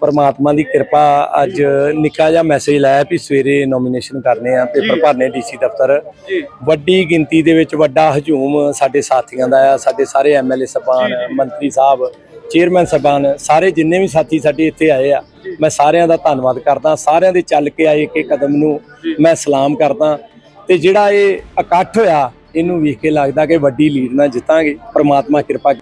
ਪਰਮਾਤਮਾ ਦੀ ਕਿਰਪਾ ਅੱਜ ਨਿੱਕਾ ਜਿਹਾ ਮੈਸੇਜ ਲਾਇਆ ਵੀ ਸਵੇਰੇ ਨੋਮੀਨੇਸ਼ਨ ਕਰਨੇ ਆ ਪੇਪਰ ਭਰਨੇ ਡੀਸੀ ਦਫ਼ਤਰ। ਵੱਡੀ ਗਿਣਤੀ ਦੇ ਵਿੱਚ ਵੱਡਾ ਹਜੂਮ ਸਾਡੇ ਸਾਥੀਆਂ ਦਾ ਆ ਸਾਡੇ ਸਾਰੇ ਐਮਐਲਏ ਸਾਹਿਬਾਨ ਮੰਤਰੀ ਸਾਹਿਬ ਚੇਅਰਮੈਨ ਸਾਹਿਬਾਨ ਸਾਰੇ ਜਿੰਨੇ ਵੀ ਸਾਥੀ ਸਾਡੇ ਇੱਥੇ ਆਏ ਆ ਮੈਂ ਸਾਰਿਆਂ ਦਾ ਧੰਨਵਾਦ ਕਰਦਾ ਸਾਰਿਆਂ ਦੇ ਚੱਲ ਕੇ ਆਏ ਇੱਕ ਇੱਕ ਕਦਮ ਨੂੰ ਮੈਂ ਸਲਾਮ ਕਰਦਾ। ਤੇ ਜਿਹੜਾ ਇਹ ਇਕੱਠ ਹੋਇਆ ਇਹਨੂੰ ਵੇਖ ਕੇ ਲੱਗਦਾ ਕਿ ਵੱਡੀ ਲੀਡ ਨਾਲ ਜਿੱਤਾਂਗੇ ਪਰਮਾਤਮਾ ਕਿਰਪਾ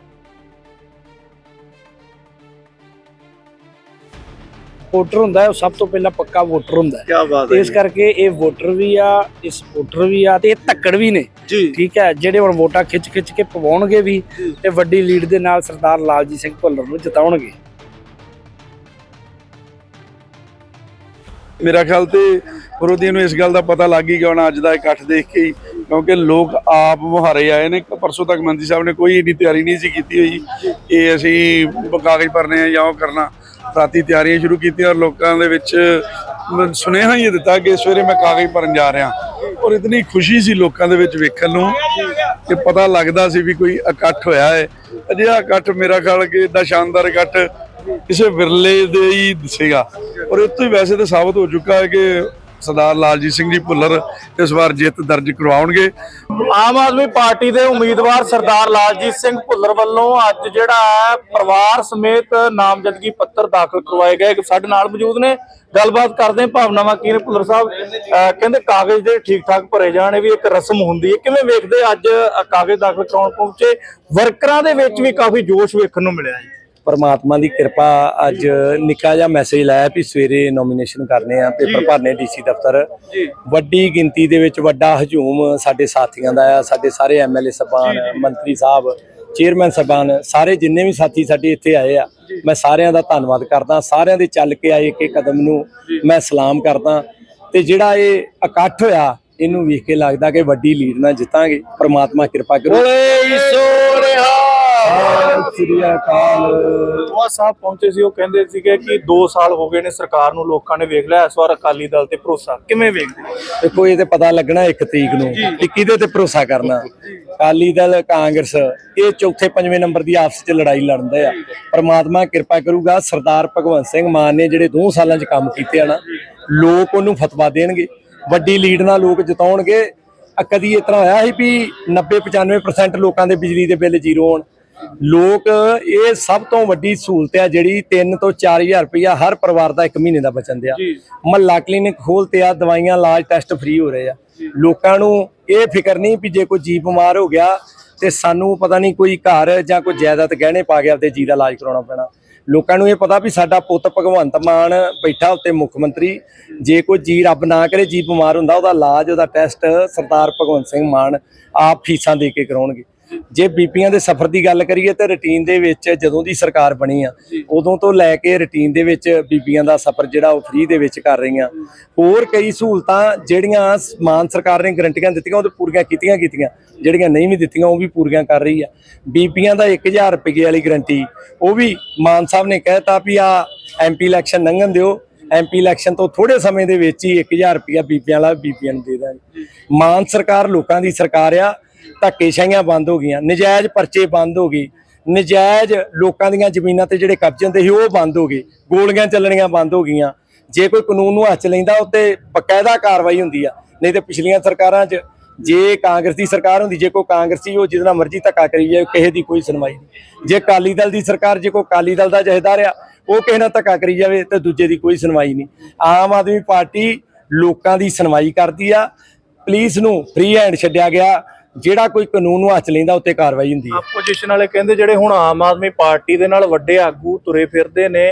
ਵੋਟਰ ਹੁੰਦਾ ਹੈ ਉਹ ਸਭ ਤੋਂ ਪਹਿਲਾਂ ਪੱਕਾ ਵੋਟਰ ਹੁੰਦਾ ਹੈ। ਕੀ ਬਾਤ ਇਸ ਕਰਕੇ ਇਹ ਵੋਟਰ ਵੀ ਆ ਇਹ ਸਪੋਰਟਰ ਵੀ ਆ ਤੇ ਇਹ ਧੱਕੜ ਵੀ ਨੇ। ਜੀ। ਠੀਕ ਹੈ ਜਿਹੜੇ ਹੁਣ ਵੋਟਾਂ ਖਿੱਚ ਖਿੱਚ ਕੇ ਪਵਾਉਣਗੇ ਵੀ ਤੇ ਵੱਡੀ ਲੀਡ ਦੇ ਨਾਲ ਸਰਦਾਰ ਲਾਲਜੀਤ ਸਿੰਘ ਭੁੱਲਰ ਨੂੰ ਜਿਤਾਉਣਗੇ। ਮੇਰਾ ਖਿਆਲ ਤੇ ਵਿਰੋਧੀਆਂ ਨੂੰ ਇਸ ਗੱਲ ਦਾ ਪਤਾ ਲੱਗ ਹੀ ਗਿਆ ਹੋਣਾ ਅੱਜ ਦਾ ਇਕੱਠ ਦੇਖ ਕੇ ਹੀ ਕਿਉਂਕਿ ਲੋਕ ਆਪ ਮੁਹਾਰੇ ਆਏ ਨੇ। ਪਰਸੋਂ ਤੱਕ ਮੰਤਰੀ ਸਾਹਿਬ ਨੇ ਕੋਈ ਏਡੀ ਤਿਆਰੀ ਨਹੀਂ ਸੀ ਕੀਤੀ ਹੋਈ ਇਹ ਅਸੀਂ ਕਾਗਜ਼ ਭਰਨੇ ਆ ਜਾਂ ਉਹ ਕਰਨਾ। ਰਾਤੀ ਤਿਆਰੀਆਂ ਸ਼ੁਰੂ ਕੀਤੀਆਂ ਔਰ ਲੋਕਾਂ ਦੇ ਵਿੱਚ ਸੁਨੇਹਾ ਹੀ ਇਹ ਦਿੱਤਾ ਕਿ ਸਵੇਰੇ ਮੈਂ ਕਾਗਜ਼ ਭਰਨ ਜਾ ਰਿਹਾ। ਔਰ ਇਤਨੀ ਖੁਸ਼ੀ ਸੀ ਲੋਕਾਂ ਦੇ ਵਿੱਚ ਵੇਖਣ ਨੂੰ ਕਿ ਪਤਾ ਲੱਗਦਾ ਸੀ ਵੀ ਕੋਈ ਇਕੱਠ ਹੋਇਆ ਹੈ। ਅਜਿਹਾ ਇਕੱਠ ਮੇਰਾ ਖਿਆਲ ਕਿ ਏਡਾ ਸ਼ਾਨਦਾਰ ਇਕੱਠ ਕਿਸੇ ਵਿਰਲੇ ਦੇ ਹੀ ਦਿਸੇਗਾ ਔਰ ਇਹ ਤੋਂ ਹੀ ਵੈਸੇ ਤਾਂ ਸਾਬਤ ਹੋ ਚੁੱਕਾ ਹੈ ਕਿ ਸਰਦਾਰ ਲਾਲਜੀਤ ਸਿੰਘ ਜੀ ਭੁੱਲਰ ਇਸ ਵਾਰ ਜਿੱਤ ਦਰਜ ਕਰਵਾਉਣਗੇ। ਆਮ ਆਦਮੀ ਪਾਰਟੀ ਦੇ ਉਮੀਦਵਾਰ ਸਰਦਾਰ ਲਾਲਜੀਤ ਸਿੰਘ ਭੁੱਲਰ ਵੱਲੋਂ ਅੱਜ ਜਿਹੜਾ ਹੈ ਪਰਿਵਾਰ ਸਮੇਤ ਨਾਮਜ਼ਦਗੀ ਪੱਤਰ ਦਾਖਲ ਕਰਵਾਏ ਗਏ। ਸਾਡੇ ਨਾਲ ਮੌਜੂਦ ਨੇ। ਗੱਲਬਾਤ ਕਰਦੇ ਹਾਂ, ਭਾਵਨਾਵਾਂ ਕੀ ਨੇ ਭੁੱਲਰ ਸਾਹਿਬ? ਕਹਿੰਦੇ ਕਾਗਜ਼ ਦੇ ਠੀਕ ਠਾਕ ਭਰੇ ਜਾਣ ਵੀ ਇੱਕ ਰਸਮ ਹੁੰਦੀ ਹੈ। ਕਿਵੇਂ ਵੇਖਦੇ ਅੱਜ ਕਾਗਜ਼ ਦਾਖਲ ਕਰਾਉਣ ਪਹੁੰਚੇ? ਵਰਕਰਾਂ ਦੇ ਵਿੱਚ ਵੀ ਕਾਫੀ ਜੋਸ਼ ਵੇਖਣ ਨੂੰ ਮਿਲਿਆ ਜੀ। ਪਰਮਾਤਮਾ ਦੀ ਕਿਰਪਾ ਅੱਜ ਨਿੱਕਾ ਜਿਹਾ ਮੈਸੇਜ ਲਾਇਆ ਵੀ ਸਵੇਰੇ ਨੋਮੀਨੇਸ਼ਨ ਕਰਨੇ ਆ ਪੇਪਰ ਭਰਨੇ ਡੀਸੀ ਦਫ਼ਤਰ। ਜੀ। ਵੱਡੀ ਗਿਣਤੀ ਦੇ ਵਿੱਚ ਵੱਡਾ ਹਜੂਮ ਸਾਡੇ ਸਾਥੀਆਂ ਦਾ ਆ ਸਾਡੇ ਸਾਰੇ ਐਮਐਲਏ ਸਾਹਿਬਾਨ ਮੰਤਰੀ ਸਾਹਿਬ ਚੇਅਰਮੈਨ ਸਾਹਿਬਾਨ ਸਾਰੇ ਜਿੰਨੇ ਵੀ ਸਾਥੀ ਸਾਡੇ ਇੱਥੇ ਆਏ ਆ ਮੈਂ ਸਾਰਿਆਂ ਦਾ ਧੰਨਵਾਦ ਕਰਦਾ ਸਾਰਿਆਂ ਦੇ ਚੱਲ ਕੇ ਆਏ ਇੱਕ ਇੱਕ ਕਦਮ ਨੂੰ ਮੈਂ ਸਲਾਮ ਕਰਦਾ। ਤੇ ਜਿਹੜਾ ਇਹ ਇਕੱਠ ਹੋਇਆ ਇਹਨੂੰ ਵੇਖ ਕੇ ਲੱਗਦਾ ਕਿ ਵੱਡੀ ਲੀਡ ਨਾਲ ਜਿੱਤਾਂਗੇ। ਪ੍ਰਮਾਤਮਾ ਕਿਰਪਾ ਕਰੋ। ਸਤਿ ਸ੍ਰੀ ਅਕਾਲ ਉਹ ਸਾਹਿਬ ਪਹੁੰਚੇ ਸੀ ਉਹ ਕਹਿੰਦੇ ਸੀਗੇ ਕਿ 2 ਸਾਲ ਹੋ ਗਏ ਨੇ ਸਰਕਾਰ ਨੂੰ ਲੋਕਾਂ ਨੇ ਵੇਖ ਲਿਆ ਇਸ ਵਾਰ ਅਕਾਲੀ ਦਲ ਤੇ ਭਰੋਸਾ। ਕਿਵੇਂ ਵੇਖਦੇ? ਦੇਖੋ ਇਹ ਤੇ ਪਤਾ ਲੱਗਣਾ ਇੱਕ ਤਰੀਕ ਨੂੰ ਕਿ ਕਿਹਦੇ ਤੇ ਭਰੋਸਾ ਕਰਨਾ। ਅਕਾਲੀ ਦਲ ਕਾਂਗਰਸ ਇਹ ਚੌਥੇ ਪੰਜਵੇਂ ਨੰਬਰ ਦੀ ਆਪਸ ਵਿੱਚ ਲੜਾਈ ਲੜਦੇ ਆ। ਪਰਮਾਤਮਾ ਕਿਰਪਾ ਕਰੂਗਾ ਸਰਦਾਰ ਭਗਵੰਤ ਸਿੰਘ ਮਾਨ ਨੇ ਜਿਹੜੇ 2 ਸਾਲਾਂ 'ਚ ਕੰਮ ਕੀਤੇ ਆ ਨਾ ਲੋਕ ਉਹਨੂੰ ਫਤਵਾ ਦੇਣਗੇ। ਵੱਡੀ ਲੀਡ ਨਾਲ ਲੋਕ ਜਿਤਾਉਣਗੇ। ਕਦੀ ਇਸ ਤਰ੍ਹਾਂ ਹੋਇਆ ਸੀ ਵੀ 90 95% ਲੋਕਾਂ ਦੇ ਬਿਜਲੀ ਦੇ ਬਿੱਲ ਜ਼ੀਰੋ ਹੋਣ? ਲੋਕ ਇਹ ਸਭ ਤੋਂ ਵੱਡੀ ਸਹੂਲਤ ਆ ਜਿਹੜੀ 3 ਤੋਂ 4000 ਰੁਪਇਆ ਹਰ ਪਰਿਵਾਰ ਦਾ ਇੱਕ ਮਹੀਨੇ ਦਾ ਬਚਣ ਦਿਆ। ਮਹੱਲਾ ਕਲੀਨਿਕ ਖੋਲਤੇ ਆ ਦਵਾਈਆਂ ਇਲਾਜ ਟੈਸਟ ਫ੍ਰੀ ਹੋ ਰਹੇ ਆ। ਲੋਕਾਂ ਨੂੰ ਇਹ ਫਿਕਰ ਨਹੀਂ ਵੀ ਜੇ ਕੋਈ ਜੀ ਬਿਮਾਰ ਹੋ ਗਿਆ ਤੇ ਸਾਨੂੰ ਪਤਾ ਨਹੀਂ ਕੋਈ ਘਰ ਜਾਂ ਕੋਈ ਜਾਇਦਾਦ ਗਹਿਣੇ ਪਾ ਕੇ ਆਪਦੇ ਜੀ ਦਾ ਇਲਾਜ ਕਰਾਉਣਾ ਪੈਣਾ। ਲੋਕਾਂ ਨੂੰ ਇਹ ਪਤਾ ਵੀ ਸਾਡਾ ਪੁੱਤ ਭਗਵੰਤ ਮਾਨ ਬੈਠਾ ਉੱਤੇ ਮੁੱਖ ਮੰਤਰੀ। ਜੇ ਕੋਈ ਜੀ ਰੱਬ ਨਾ ਕਰੇ ਜੀ ਬਿਮਾਰ ਹੁੰਦਾ ਉਹਦਾ ਇਲਾਜ ਉਹਦਾ ਟੈਸਟ ਸਰਦਾਰ ਭਗਵੰਤ ਸਿੰਘ ਮਾਨ ਆਪ ਫੀਸਾਂ ਦੇ ਕੇ ਕਰਾਉਣਗੇ। ਜੇ ਬੀਪੀਆਂ ਦੇ ਸਫ਼ਰ ਦੀ ਗੱਲ ਕਰੀਏ ਤੇ ਰੁਟੀਨ ਦੇ ਵਿੱਚ ਜਦੋਂ ਦੀ ਸਰਕਾਰ ਬਣੀ ਆ ਉਦੋਂ ਤੋਂ ਲੈ ਕੇ ਰੁਟੀਨ ਦੇ ਵਿੱਚ ਬੀਬੀਆਂ ਦਾ ਸਫ਼ਰ ਜਿਹੜਾ ਉਹ ਫ੍ਰੀ ਦੇ ਵਿੱਚ ਕਰ ਰਹੀਆਂ। ਹੋਰ ਕਈ ਸਹੂਲਤਾਂ ਜਿਹੜੀਆਂ ਮਾਨ ਸਰਕਾਰ ਨੇ ਗਰੰਟੀਆਂ ਦਿੱਤੀਆਂ ਉਹ ਤੇ ਪੂਰੀਆਂ ਕੀਤੀਆਂ ਕੀਤੀਆਂ ਜਿਹੜੀਆਂ ਨਹੀਂ ਵੀ ਦਿੱਤੀਆਂ ਉਹ ਵੀ ਪੂਰੀਆਂ ਕਰ ਰਹੀ ਆ। ਬੀਬੀਆਂ ਦਾ 1000 ਰੁਪਏ ਵਾਲੀ ਗਰੰਟੀ ਉਹ ਵੀ ਮਾਨ ਸਾਹਿਬ ਨੇ ਕਹਿਤਾ ਵੀ ਆ ਐਮਪੀ ਇਲੈਕਸ਼ਨ ਲੰਘਣ ਦਿਓ। ਐਮਪੀ ਇਲੈਕਸ਼ਨ ਤੋਂ ਥੋੜੇ ਸਮੇਂ ਦੇ ਵਿੱਚ ਹੀ 1000 ਰੁਪਇਆ ਬੀਬੀਆਂ ਵਾਲਾ ਬੀਬੀਆਂ ਨੂੰ ਦੇ ਦਾਂਗੇ ਮਾਨ ਸਰਕਾਰ ਲੋਕਾਂ ਦੀ ਸਰਕਾਰ ਆ ਧੱਕੇਸ਼ਾਹੀਆਂ ਬੰਦ ਹੋ ਗਈਆਂ, ਨਜਾਇਜ਼ ਪਰਚੇ ਬੰਦ ਹੋ ਗਏ, ਨਜਾਇਜ਼ ਲੋਕਾਂ ਦੀਆਂ ਜ਼ਮੀਨਾਂ ਤੇ ਜਿਹੜੇ ਕਬਜ਼ੇ ਹੁੰਦੇ ਸੀ ਉਹ ਬੰਦ ਹੋ ਗਏ, ਗੋਲੀਆਂ ਚੱਲਣੀਆਂ ਬੰਦ ਹੋ ਗਈਆਂ। ਜੇ ਕੋਈ ਕਾਨੂੰਨ ਨੂੰ ਹੱਥ 'ਚ ਲੈਂਦਾ ਉੱਤੇ ਬਕਾਇਦਾ ਕਾਰਵਾਈ ਹੁੰਦੀ ਆ, ਨਹੀਂ ਤੇ ਪਿਛਲੀਆਂ ਸਰਕਾਰਾਂ 'ਚ ਜੇ ਕਾਂਗਰਸ ਦੀ ਸਰਕਾਰ ਹੁੰਦੀ, ਜੇ ਕੋਈ ਕਾਂਗਰਸੀ ਉਹ ਜਿਹਨਾਂ ਮਰਜ਼ੀ ਧੱਕਾ ਕਰੀ ਜਾਏ, ਕਿਸੇ ਦੀ ਕੋਈ ਸੁਣਵਾਈ ਨਹੀਂ। ਜੇ ਅਕਾਲੀ ਦਲ ਦੀ ਸਰਕਾਰ, ਜੇ ਕੋਈ ਅਕਾਲੀ ਦਲ ਦਾ ਜਹੇਦਾਰ ਆ, ਉਹ ਕਿਸੇ ਨਾਲ ਧੱਕਾ ਕਰੀ ਜਾਵੇ ਤੇ ਦੂਜੇ ਦੀ ਕੋਈ ਸੁਣਵਾਈ ਨਹੀਂ। ਆਮ ਆਦਮੀ ਪਾਰਟੀ ਲੋਕਾਂ ਦੀ ਸੁਣਵਾਈ ਕਰਦੀ ਆ, ਪੁਲਿਸ ਨੂੰ ਫ੍ਰੀ ਹੈਂਡ ਛੱਡਿਆ ਗਿਆ ਜਿਹੜਾ ਕੋਈ ਕਾਨੂੰਨ ਨੂੰ ਹੱਥ ਲੈਂਦਾ ਉੱਤੇ ਕਾਰਵਾਈ ਹੁੰਦੀ ਹੈ। ਆਪੋਜੀਸ਼ਨ ਵਾਲੇ ਕਹਿੰਦੇ ਜਿਹੜੇ ਹੁਣ ਆਮ ਆਦਮੀ ਪਾਰਟੀ ਦੇ ਨਾਲ ਵੱਡੇ ਆਗੂ ਤੁਰੇ ਫਿਰਦੇ ਨੇ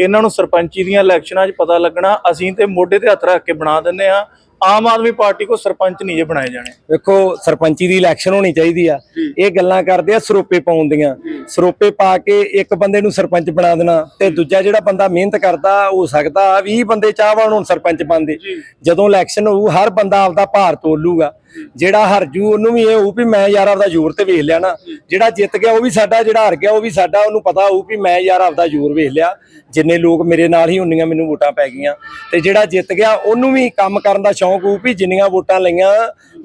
ਇਹਨਾਂ ਨੂੰ ਸਰਪੰਚੀ ਦੀਆਂ ਇਲੈਕਸ਼ਨਾਂ 'ਚ ਪਤਾ ਲੱਗਣਾ ਅਸੀਂ ਤੇ ਮੋਢੇ ਤੇ ਹੱਥ ਰੱਖ ਕੇ ਬਣਾ ਦਿੰਦੇ ਆ ਆਮ ਆਦਮੀ ਪਾਰਟੀ ਕੋ ਸਰਪੰਚ ਨਹੀਂ ਜੇ ਬਣਾਏ ਜਾਣੇ। ਵੇਖੋ ਸਰਪੰਚੀ ਦੀ ਇਲੈਕਸ਼ਨ ਹੋਣੀ ਚਾਹੀਦੀ ਆ। ਇਹ ਗੱਲਾਂ ਕਰਦੇ ਆ ਸਰੋਪੇ ਪਾਉਣ ਦੀਆਂ। ਸਰੋਪੇ ਪਾ ਕੇ ਇੱਕ ਬੰਦੇ ਨੂੰ ਸਰਪੰਚ ਬਣਾ ਦੇਣਾ ਤੇ ਦੂਜਾ ਜਿਹੜਾ ਬੰਦਾ ਮਿਹਨਤ ਕਰਦਾ ਹੋ ਸਕਦਾ 20 ਬੰਦੇ ਚਾਹਵਾਨ ਹੁਣ ਸਰਪੰਚ ਬਣਦੇ। ਜਦੋਂ ਇਲੈਕਸ਼ਨ ਹੋਊ ਹਰ ਬੰਦਾ ਆਪਦਾ ਭਾਰ ਤੋਲੂਗਾ ਜਿਹੜਾ ਹਰਜੂ ਉਹਨੂੰ ਵੀ ਇਹ ਹੋਊ ਵੀ ਮੈਂ ਯਾਰ ਆਪਦਾ ਜ਼ੋਰ ਤੇ ਵੇਖ ਲਿਆ ਨਾ। ਜਿਹੜਾ ਜਿੱਤ ਗਿਆ ਉਹ ਵੀ ਸਾਡਾ, ਜਿਹੜਾ ਹਾਰ ਗਿਆ ਉਹ ਵੀ ਸਾਡਾ। ਉਹਨੂੰ ਪਤਾ ਹੋਊ ਵੀ ਮੈਂ ਯਾਰ ਆਪਦਾ ਜ਼ੋਰ ਵੇਖ ਲਿਆ। ਜਿੰਨੇ ਲੋਕ ਮੇਰੇ ਨਾਲ ਹੀ ਉਨੀਆਂ ਮੈਨੂੰ ਵੋਟਾਂ ਪੈ ਗਈਆਂ। ਤੇ ਜਿਹੜਾ ਜਿੱਤ ਗਿਆ ਉਹਨੂੰ ਵੀ ਕੰਮ ਕਰਨ ਦਾ ਸ਼ੌਂਕ ਹੋਊ ਵੀ ਜਿੰਨੀਆਂ ਵੋਟਾਂ ਲਈਆਂ,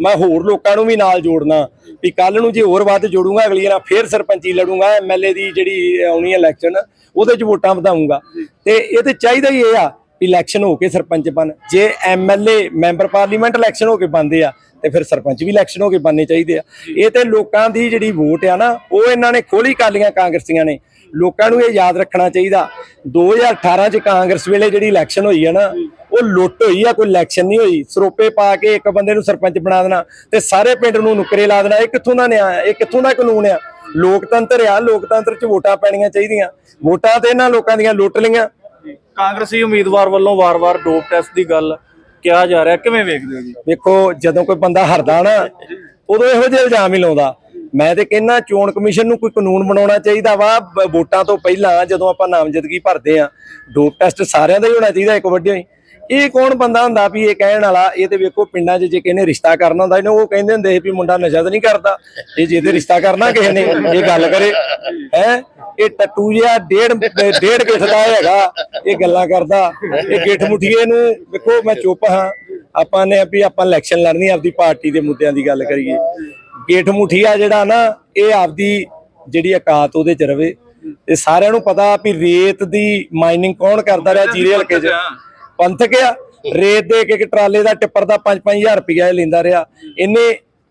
ਮੈਂ ਹੋਰ ਲੋਕਾਂ ਨੂੰ ਵੀ ਨਾਲ ਜੋੜਨਾ। ਵੀ ਕੱਲ ਨੂੰ ਜੇ ਹੋਰ ਵੱਧ ਜੋੜੂੰਗਾ ਅਗਲੀ ਵਾਰ ਫੇਰ ਸਰਪੰਚੀ ਲੜੂੰਗਾ ਐਮਐਲਏ ਦੀ ਜਿਹੜੀ ਆਉਣੀ ਇਲੈਕਸ਼ਨ ਉਹਦੇ 'ਚ ਵੋਟਾਂ ਵਧਾਉਂਗਾ ਤੇ ਇਹ ਤੇ ਚਾਹੀਦਾ ਹੀ ਇਹ ਆ ਵੀ ਇਲੈਕਸ਼ਨ ਹੋ ਕੇ ਸਰਪੰਚ ਬਣ। ਜੇ ਐਮਐਲਏ ਮੈਂਬਰ ਪਾਰਲੀਮੈਂਟ ਇਲੈਕਸ਼ਨ ਹੋ ਕੇ ਬਣਦੇ ਆ ਤੇ ਫਿਰ ਸਰਪੰਚ ਵੀ ਇਲੈਕਸ਼ਨ ਹੋ ਕੇ ਬਣਨੇ ਚਾਹੀਦੇ ਆ। ਇਹ ਤੇ ਲੋਕਾਂ ਦੀ ਜਿਹੜੀ ਵੋਟ ਆ ਨਾ, ਉਹ ਇਹਨਾਂ ਨੇ ਖੋਲੀ ਕਾਲੀਆਂ ਕਾਂਗਰਸੀਆਂ ਨੇ। ਲੋਕਾਂ ਨੂੰ ਇਹ ਯਾਦ ਰੱਖਣਾ ਚਾਹੀਦਾ। 2018 ਚ ਕਾਂਗਰਸ ਵੇਲੇ ਜਿਹੜੀ ਇਲੈਕਸ਼ਨ ਹੋਈ ਆ ਨਾ, ਉਹ ਲੁੱਟ ਹੋਈ ਆ, ਕੋਈ ਇਲੈਕਸ਼ਨ ਨਹੀਂ ਹੋਈ। ਸਰੋਪੇ ਪਾ ਕੇ ਇੱਕ ਬੰਦੇ ਨੂੰ ਸਰਪੰਚ ਬਣਾ ਦੇਣਾ ਤੇ ਸਾਰੇ ਪਿੰਡ ਨੂੰ ਨੁਕਰੇ ਲਾ ਦੇਣਾ। ਇਹ ਕਿੱਥੋਂ ਦਾ ਨਿਆਂ ਆ ਇਹ ਕਿੱਥੋਂ ਦਾ ਕਾਨੂੰਨ ਆ? ਲੋਕਤੰਤਰ ਆ, ਲੋਕਤੰਤਰ ਚ ਵੋਟਾਂ ਪੈਣੀਆਂ ਚਾਹੀਦੀਆਂ। ਵੋਟਾਂ ਤੇ ਇਹਨਾਂ ਲੋਕਾਂ ਦੀਆਂ ਲੁੱਟ ਲਈਆਂ। ਕਾਂਗਰਸੀ ਉਮੀਦਵਾਰ ਵੱਲੋਂ ਵਾਰ-ਵਾਰ ਡੋਪ ਟੈਸਟ ਦੀ ਗੱਲ ਕਿਹਾ ਜਾ ਰਿਹਾ, ਕਿਵੇਂ ਵੇਖਦੇ ਹੋ ਜੀ? ਵੇਖੋ ਜਦੋਂ ਕੋਈ ਬੰਦਾ ਹਰਦਾ ਨਾ, ਉਦੋਂ ਇਹੋ ਜਿਹੇ ਇਲਜ਼ਾਮ ਹੀ ਲਾਉਂਦਾ। ਮੈਂ ਤੇ ਕਹਿੰਨਾ ਚੋਣ ਕਮਿਸ਼ਨ ਨੂੰ ਕੋਈ ਕਾਨੂੰਨ ਬਣਾਉਣਾ ਚਾਹੀਦਾ ਵਾ। ਵੋਟਾਂ ਤੋਂ ਪਹਿਲਾਂ ਜਦੋਂ ਆਪਾਂ ਨਾਮਜ਼ਦਗੀ ਭਰਦੇ ਆ ਡੋਪ ਟੈਸਟ ਸਾਰਿਆਂ ਦਾ ਹੀ ਹੋਣਾ ਚਾਹੀਦਾ, ਇੱਕ ਵੱਡੇ ਹੋਈ ਇਹ ਕੌਣ ਬੰਦਾ ਹੁੰਦਾ ਵੀ ਇਹ ਕਹਿਣ ਵਾਲਾ, ਇਹ ਤੇ ਵੇਖੋ ਪਿੰਡਾਂ 'ਚ ਜੇ ਕਿਹਨੇ ਰਿਸ਼ਤਾ ਕਰਨਾ ਹੁੰਦਾ, ਇਹਨੂੰ ਉਹ ਕਹਿੰਦੇ ਹੁੰਦੇ ਵੀ ਮੁੰਡਾ ਨਸ਼ਾ ਤਾਂ ਨਹੀਂ ਕਰਦਾ। ਇਹ ਜੇ ਤੇ ਰਿਸ਼ਤਾ ਕਰਨਾ ਕਿਸੇ ਨੇ, ਇਹ ਗੱਲ ਕਰੇ। ਹੈ? ਇਹ ਟੱਟੂ ਜਿਹਾ ਡੇਢ ਡੇਢ ਗਿੱਠ ਦਾ ਹੈਗਾ, ਇਹ ਗੱਲਾਂ ਕਰਦਾ। ਇਹ ਗਿੱਠ ਮੁਠੀਏ ਨੂੰ ਵੇਖੋ ਮੈਂ ਚੁੱਪ ਹਾਂ। ਆਪਾਂ ਨੇ ਵੀ ਆਪਾਂ ਇਲੈਕਸ਼ਨ ਲੜਨੀ ਆਪਦੀ ਪਾਰਟੀ ਦੇ ਮੁੱਦਿਆਂ ਦੀ ਗੱਲ ਕਰੀਏ। ਗਿੱਠ ਮੁਠੀਆ ਜਿਹੜਾ ਨਾ, ਇਹ ਆਪਦੀ ਜਿਹੜੀ ਔਕਾਤ ਉਹਦੇ ਚ ਰਵੇ। ਤੇ ਸਾਰਿਆਂ ਨੂੰ ਪਤਾ ਵੀ ਰੇਤ ਦੀ ਮਾਈਨਿੰਗ ਕੌਣ ਕਰਦਾ ਰਿਹਾ, ਜੀਰੇ ਹਲਕੇ ਚ। ਪੰਥਕ ਆ ਰੇਤ ਦੇ ਇੱਕ ਇੱਕ ਟਰਾਲੇ ਦਾ ਟਿੱਪਰ ਦਾ 5-5000 ਰੁਪਇਆ ਇਹ ਲੈਂਦਾ ਰਿਹਾ। ਇਹਨੇ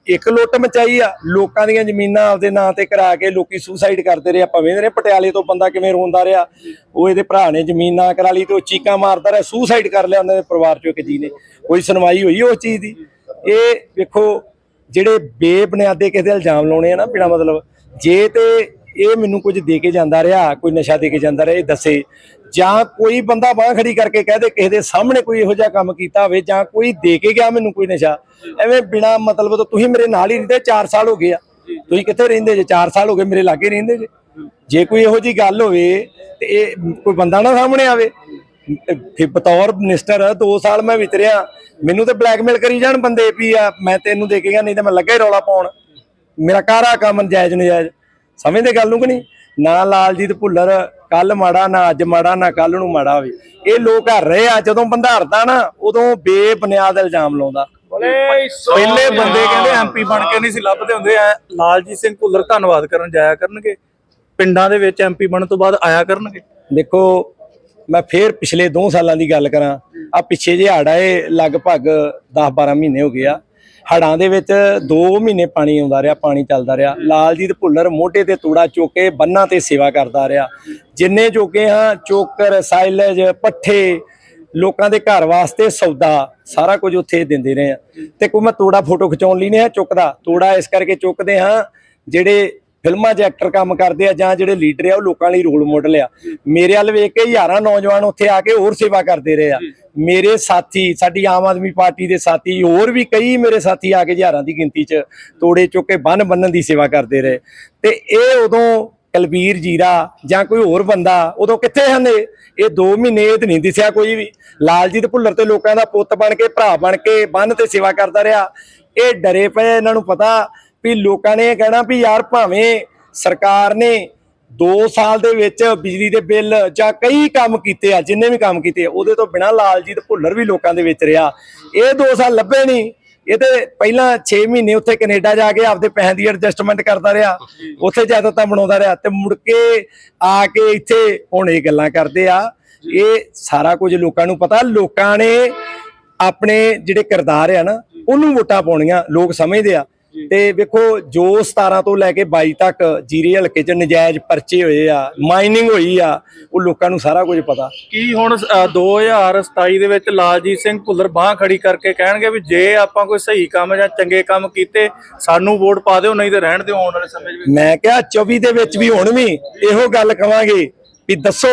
ਇੱਕ ਲੁੱਟ ਮਚਾਈ ਆ, ਲੋਕਾਂ ਦੀਆਂ ਜ਼ਮੀਨਾਂ ਆਪਦੇ ਨਾਂ ਤੇ ਕਰਾ ਕੇ ਲੋਕੀ ਸੁਸਾਈਡ ਕਰਦੇ ਰਹੇ। ਆਪਾਂ ਵੇਖਦੇ ਰਹੇ ਪਟਿਆਲੇ ਤੋਂ ਬੰਦਾ ਕਿਵੇਂ ਰੋਂਦਾ ਰਿਹਾ। ਉਹ ਇਹਦੇ ਭਰਾ ਨੇ ਜ਼ਮੀਨ ਨਾ ਕਰਾ ਲਈ ਤੇ ਉਹ ਚੀਕਾਂ ਮਾਰਦਾ ਰਿਹਾ ਸੁਸਾਈਡ ਕਰ ਲਿਆ ਉਹਨਾਂ ਦੇ ਪਰਿਵਾਰ ਚੋਂ ਇੱਕ ਜੀ ਨੇ। ਕੋਈ ਸੁਣਵਾਈ ਹੋਈ ਉਸ ਚੀਜ਼ ਦੀ? ਇਹ ਵੇਖੋ, ਜਿਹੜੇ ਬੇਬੁਨਿਆਦੇ ਕਿਸੇ ਦੇ ਇਲਜ਼ਾਮ ਲਾਉਣੇ ਆ ਨਾ, ਬਿਨਾ ਮਤਲਬ। ਜੇ ਤੇ ਇਹ ਮੈਨੂੰ ਕੁਝ ਦੇ ਕੇ ਜਾਂਦਾ ਰਿਹਾ, ਕੋਈ ਨਸ਼ਾ ਦੇ ਕੇ ਜਾਂਦਾ ਰਿਹਾ, ਇਹ ਦੱਸੇ। ਜਾਂ ਕੋਈ ਬੰਦਾ ਬਾਹ ਖੜੀ ਕਰਕੇ ਕਹਿ ਦੇ ਕਿਸੇ ਦੇ ਸਾਹਮਣੇ ਕੋਈ ਇਹੋ ਜਿਹਾ ਕੰਮ ਕੀਤਾ ਹੋਵੇ ਜਾਂ ਕੋਈ ਦੇ ਕੇ ਗਿਆ ਮੈਨੂੰ ਕੋਈ ਨਸ਼ਾ, ਐਵੇਂ ਬਿਨਾ ਮਤਲਬ ਤੋਂ ਤੁਸੀਂ ਮੇਰੇ ਨਾਲ ਹੀ ਰਹਿੰਦੇ 4 ਸਾਲ ਹੋ ਗਏ ਆ। ਤੁਸੀਂ ਕਿੱਥੇ ਰਹਿੰਦੇ ਜੇ? 4 ਸਾਲ ਹੋ ਗਏ ਮੇਰੇ ਲਾਗੇ ਰਹਿੰਦੇ ਜੇ। ਜੇ ਕੋਈ ਇਹੋ ਜੀ ਗੱਲ ਹੋਵੇ ਤੇ ਇਹ ਕੋਈ ਬੰਦਾ ਨਾ ਸਾਹਮਣੇ ਆਵੇ। ਫਿਰ ਬਤੌਰ ਮਿਨਿਸਟਰ 2 ਸਾਲ ਮੈਂ ਵਿਤਰਿਆ ਮੈਨੂੰ ਤੇ ਬਲੈਕਮੇਲ ਕਰੀ ਜਾਣ ਬੰਦੇ ਵੀ ਆ, ਮੈਂ ਤੈਨੂੰ ਦੇ ਕੇ ਗਿਆ, ਨਹੀਂ ਤਾਂ ਮੈਂ ਲੱਗਾ ਹੀ ਰੌਲਾ ਪਾਉਣ। ਮੇਰਾ ਕਾਰਾ ਕੰਮ ਨਜਾਇਜ਼ ਨਜਾਇਜ਼ ਸਮਝਦੇ ਗੱਲ ਨੂੰ ਕਿ ਨਹੀਂ? ਨਾ ਲਾਲਜੀਤ ਭੁੱਲਰ ਕੱਲ ਮਾੜਾ ਨਾ ਅੱਜ ਮਾੜਾ ਨਾ ਕੱਲ ਨੂੰ ਮਾੜਾ ਹੋਵੇ ਇਹ ਲੋਕ ਹਰ ਰਹੇ ਆ ਜਦੋਂ ਬੰਦਾ ਹਰਦਾ ਨਾ ਉਦੋਂ ਬੇਬੁਨਿਆਦ ਇਲਜ਼ਾਮ ਲਾਉਂਦਾ। ਪਹਿਲੇ ਬੰਦੇ ਕਹਿੰਦੇ ਐਮਪੀ ਬਣ ਕੇ ਨਹੀਂ ਸੀ ਲੱਭਦੇ ਹੁੰਦੇ ਐ ਲਾਲਜੀਤ ਸਿੰਘ ਭੁੱਲਰ ਧੰਨਵਾਦ ਕਰਨ ਜਾਇਆ ਕਰਨਗੇ। ਪਿੰਡਾਂ ਦੇ ਵਿੱਚ ਐਮਪੀ ਬਣਨ ਤੋਂ ਬਾਅਦ ਆਇਆ ਕਰਨਗੇ। ਦੇਖੋ ਮੈਂ ਫੇਰ ਪਿਛਲੇ 2 ਸਾਲਾਂ ਦੀ ਗੱਲ ਕਰਾਂ। ਆ ਪਿੱਛੇ ਜੇ ਹੜ ਆਏ ਲਗਭਗ 10-12 ਮਹੀਨੇ ਹੋ ਗਏ ਆ। ਹੜਾਂ ਦੇ ਵਿੱਚ 2 ਮਹੀਨੇ ਪਾਣੀ ਆਉਂਦਾ ਰਿਹਾ ਪਾਣੀ ਚੱਲਦਾ ਰਿਹਾ। ਲਾਲਜੀਤ ਭੁੱਲਰ ਮੋਢੇ ਤੇ ਤੂੜਾ ਚੁੱਕ ਕੇ ਬੰਨਾਂ ਤੇ ਸੇਵਾ ਕਰਦਾ ਰਿਹਾ। ਜਿੰਨੇ ਚੁੱਕੇ ਹਾਂ ਚੋਕਰ ਸਾਈਲਜ ਪੱਠੇ ਲੋਕਾਂ ਦੇ ਘਰ ਵਾਸਤੇ ਸੌਦਾ ਸਾਰਾ ਕੁਝ ਉੱਥੇ ਦਿੰਦੇ ਰਹੇ ਆ। ਤੇ ਕੋਈ ਮੈਂ ਤੋੜਾ ਫੋਟੋ ਖਿਚਾਉਣ ਲਈ ਨਹੀਂ ਹੈ ਚੁੱਕਦਾ। ਤੋੜਾ ਇਸ ਕਰਕੇ ਚੁੱਕਦੇ ਹਾਂ ਜਿਹੜੇ ਫਿਲਮਾਂ 'ਚ ਐਕਟਰ ਕੰਮ ਕਰਦੇ ਆ ਜਾਂ ਜਿਹੜੇ ਲੀਡਰ ਆ ਉਹ ਲੋਕਾਂ ਲਈ ਰੋਲ ਮਾਡਲ ਆ। ਮੇਰੇ ਵੱਲ ਵੇਖ ਕੇ ਹਜ਼ਾਰਾਂ ਨੌਜਵਾਨ ਉੱਥੇ ਆ ਕੇ ਹੋਰ ਸੇਵਾ ਕਰਦੇ ਰਹੇ ਆ। ਮੇਰੇ ਸਾਥੀ ਸਾਡੀ ਆਮ ਆਦਮੀ ਪਾਰਟੀ ਦੇ ਸਾਥੀ ਹੋਰ ਵੀ ਕਈ ਮੇਰੇ ਸਾਥੀ ਆ ਕੇ ਹਜ਼ਾਰਾਂ ਦੀ ਗਿਣਤੀ 'ਚ ਤੋੜੇ ਚੁੱਕ ਕੇ ਬੰਨ ਬੰਨਣ ਦੀ ਸੇਵਾ ਕਰਦੇ ਰਹੇ। ਤੇ ਇਹ ਉਦੋਂ ਕਲਬੀਰ ਜੀਰਾ ਜਾਂ ਕੋਈ ਹੋਰ ਬੰਦਾ ਉਦੋਂ ਕਿੱਥੇ ਹਨ ਇਹ? ਇਹ 2 ਮਹੀਨੇ ਇਹ ਤੇ ਨਹੀਂ ਦਿਸਿਆ ਕੋਈ ਵੀ। ਲਾਲਜੀਤ ਭੁੱਲਰ ਤੇ ਲੋਕਾਂ ਦਾ ਪੁੱਤ ਬਣ ਕੇ ਭਰਾ ਬਣ ਕੇ ਬੰਨ ਤੇ ਸੇਵਾ ਕਰਦਾ ਰਿਹਾ। ਇਹ ਡਰੇ ਪਏ ਇਹਨਾਂ ਨੂੰ ਪਤਾ ਵੀ ਲੋਕਾਂ ਨੇ ਇਹ ਕਹਿਣਾ ਵੀ ਯਾਰ ਭਾਵੇਂ ਸਰਕਾਰ ਨੇ 2 ਸਾਲ ਦੇ ਵਿੱਚ ਬਿਜਲੀ ਦੇ ਬਿੱਲ ਜਾਂ ਕਈ ਕੰਮ ਕੀਤੇ ਆ, ਜਿੰਨੇ ਵੀ ਕੰਮ ਕੀਤੇ ਉਹਦੇ ਤੋਂ ਬਿਨਾ ਲਾਲਜੀਤ ਭੁੱਲਰ ਵੀ ਲੋਕਾਂ ਦੇ ਵਿੱਚ ਰਿਹਾ। ਇਹ 2 ਸਾਲ ਲੱਭੇ ਨਹੀਂ। ਇਹ ਤੇ ਪਹਿਲਾਂ 6 ਮਹੀਨੇ ਉੱਥੇ ਕੈਨੇਡਾ ਜਾ ਕੇ ਆਪਦੇ ਪੈਸੇ ਦੀ ਐਡਜਸਟਮੈਂਟ ਕਰਦਾ ਰਿਹਾ। ਉੱਥੇ ਜਾਇਦਾਦਾਂ ਬਣਾਉਂਦਾ ਰਿਹਾ ਤੇ ਮੁੜ ਕੇ ਆ ਕੇ ਇੱਥੇ ਹੁਣ ਇਹ ਗੱਲਾਂ ਕਰਦੇ ਆ। ਇਹ ਸਾਰਾ ਕੁਝ ਲੋਕਾਂ ਨੂੰ ਪਤਾ। ਲੋਕਾਂ ਨੇ ਆਪਣੇ ਜਿਹੜੇ ਕਿਰਦਾਰ ਆ ਨਾ, ਉਹਨੂੰ ਵੋਟਾਂ ਪਾਉਣੀਆਂ ਲੋਕ ਸਮਝਦੇ ਆ। ਤੇ ਵੇਖੋ ਜੋ 17 ਤੋਂ ਲੈ ਕੇ 22 ਤੱਕ ਜੀਰੇ ਹਲਕੇ 'ਚ ਨਜਾਇਜ਼ ਪਰਚੇ ਹੋਏ ਆ ਮਾਈਨਿੰਗ ਹੋਈ ਆ ਉਹ ਲੋਕਾਂ ਨੂੰ ਸਾਰਾ ਕੁਝ ਪਤਾ। ਕੀ ਹੁਣ ਅ, 2027 ਦੇ ਵਿੱਚ ਲਾਲਜੀਤ ਸਿੰਘ ਭੁੱਲਰ ਬਾਹ ਖੜੀ ਕਰਕੇ ਕਹਿਣਗੇ ਵੀ ਜੇ ਆਪਾਂ ਕੋਈ ਸਹੀ ਕੰਮ ਜਾਂ ਚੰਗੇ ਕੰਮ ਕੀਤੇ ਸਾਨੂੰ ਵੋਟ ਪਾ ਦਿਓ ਨਹੀਂ ਤੇ ਰਹਿਣ ਦਿਓ ਆਉਣ ਵਾਲੇ ਸਮੇਂ 'ਚ ਵੀ ਮੈਂ ਕਿਹਾ 24 ਦੇ ਵਿੱਚ ਵੀ ਹੁਣ ਵੀ ਇਹੋ ਗੱਲ ਕਵਾਂਗੇ ਵੀ ਦੱਸੋ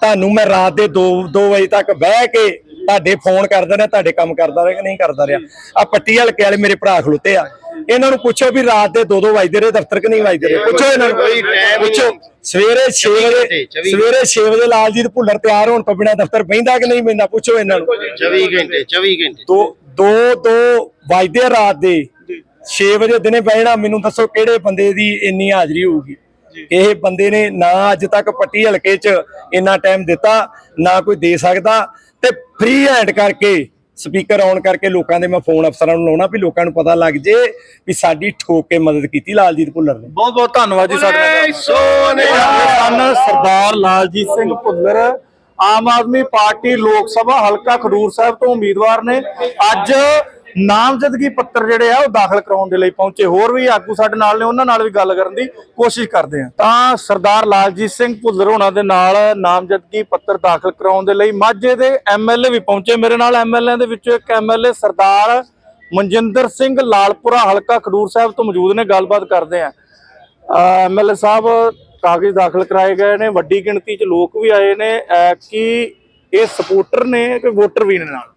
ਤੁਹਾਨੂੰ ਮੈਂ ਰਾਤ ਦੇ 2 2 ਵਜੇ ਤੱਕ ਬਹਿ ਕੇ ਤੁਹਾਡੇ ਫੋਨ ਕਰਦਾ ਰਿਹਾ ਤੁਹਾਡੇ ਕੰਮ ਕਰਦਾ ਰਿਹਾ ਕਿ ਨਹੀਂ ਕਰਦਾ ਰਿਹਾ। ਆ ਪੱਟੀ ਹਲਕੇ ਵਾਲੇ ਮੇਰੇ ਭਰਾ ਖਲੋਤੇ ਆ। ਇਹਨਾਂ ਨੂੰ ਪੁੱਛੋ ਵੀ ਰਾਤ ਦੇ 2 2 ਵਜਦੇ ਰਹੇ ਦਫ਼ਤਰ ਕਿ ਨਹੀਂ ਵਜਦੇ ਰਹੇ। ਪੁੱਛੋ ਇਹਨਾਂ ਨੂੰ ਪੁੱਛੋ। ਸਵੇਰੇ 6 ਵਜੇ ਸਵੇਰੇ 6 ਵਜੇ ਲਾਲਜੀਤ ਭੁੱਲਰ ਤਿਆਰ ਹੋਣ ਤੋਂ ਬਿਨਾ ਦਫ਼ਤਰ ਬਹਿੰਦਾ ਕਿ ਨਹੀਂ ਬਹਿੰਦਾ ਪੁੱਛੋ ਇਹਨਾਂ ਨੂੰ। 24 ਘੰਟੇ 24 ਘੰਟੇ। ਦੋ ਦੋ ਦੋ ਵਜਦੇ ਰਾਤ ਦੇ। 6 ਵਜੇ ਦਿਨੇ ਬਹਿਣਾ ਮੈਨੂੰ ਦੱਸੋ ਕਿਹੜੇ ਬੰਦੇ ਦੀ ਇੰਨੀ ਹਾਜ਼ਰੀ ਹੋਊਗੀ? ਇਹ ਬੰਦੇ ਨੇ ਨਾ ਅੱਜ ਤੱਕ ਪੱਟੀ ਹਲਕੇ 'ਚ ਇੰਨਾ ਟਾਈਮ ਦਿੱਤਾ ਨਾ ਕੋਈ ਦੇ ਸਕਦਾ ਫ੍ਰੀ ਹੈਂਡ ਕਰਕੇ ਸਪੀਕਰ ਆਨ ਕਰਕੇ ਲੋਕਾਂ ਦੇ ਮੈਂ ਫੋਨ ਅਫਸਰਾਂ ਨੂੰ ਲਾਉਣਾ ਵੀ ਲੋਕਾਂ ਨੂੰ ਪਤਾ ਲੱਗ ਜੇ ਵੀ ਸਾਡੀ ਠੋਕ ਕੇ ਮਦਦ ਕੀਤੀ ਲਾਲਜੀਤ ਭੁੱਲਰ ਨੇ। ਬਹੁਤ ਬਹੁਤ ਧੰਨਵਾਦ ਜੀ ਸਾਡੇ ਨਾਲ। ਸਨ ਸਰਦਾਰ ਲਾਲਜੀਤ ਸਿੰਘ ਭੁੱਲਰ। ਆਮ ਆਦਮੀ ਪਾਰਟੀ ਲੋਕ ਸਭਾ ਹਲਕਾ ਖਡੂਰ ਸਾਹਿਬ ਤੋਂ ਉਮੀਦਵਾਰ ਨੇ। ਅੱਜ ਨਾਮਜ਼ਦਗੀ ਪੱਤਰ ਜਿਹੜੇ ਆ ਉਹ ਦਾਖਲ ਕਰਾਉਣ ਦੇ ਲਈ ਪਹੁੰਚੇ। ਹੋਰ ਵੀ ਆਗੂ ਸਾਡੇ ਨਾਲ ਨੇ, ਉਹਨਾਂ ਨਾਲ ਵੀ ਗੱਲ ਕਰਨ ਦੀ ਕੋਸ਼ਿਸ਼ ਕਰਦੇ ਆ ਤਾਂ ਸਰਦਾਰ ਲਾਲਜੀਤ ਸਿੰਘ ਭੁੱਲਰ ਹੋਣਾ ਦੇ ਨਾਲ ਨਾਮਜ਼ਦਗੀ ਪੱਤਰ ਦਾਖਲ ਕਰਾਉਣ ਦੇ ਲਈ ਮਾਝੇ ਦੇ ਐਮਐਲਏ ਵੀ ਪਹੁੰਚੇ। ਮੇਰੇ ਨਾਲ ਐਮਐਲਏ ਦੇ ਵਿੱਚੋਂ ਇੱਕ ਐਮਐਲਏ ਸਰਦਾਰ ਮਨਜਿੰਦਰ ਸਿੰਘ ਲਾਲਪੁਰਾ ਹਲਕਾ ਖਡੂਰ ਸਾਹਿਬ ਤੋਂ ਮੌਜੂਦ ਨੇ। ਗੱਲਬਾਤ ਕਰਦੇ ਆ ਐਮਐਲਏ ਸਾਹਿਬ, ਕਾਗਜ਼ ਦਾਖਲ ਕਰਾਏ ਗਏ ਨੇ। ਵੱਡੀ ਗਿਣਤੀ 'ਚ ਲੋਕ ਵੀ ਆਏ ਨੇ। ਕਿ ਇਹ ਸਪੋਰਟਰ ਨੇ ਕਿ ਵੋਟਰ ਵੀ ਨੇ ਨਾਲ?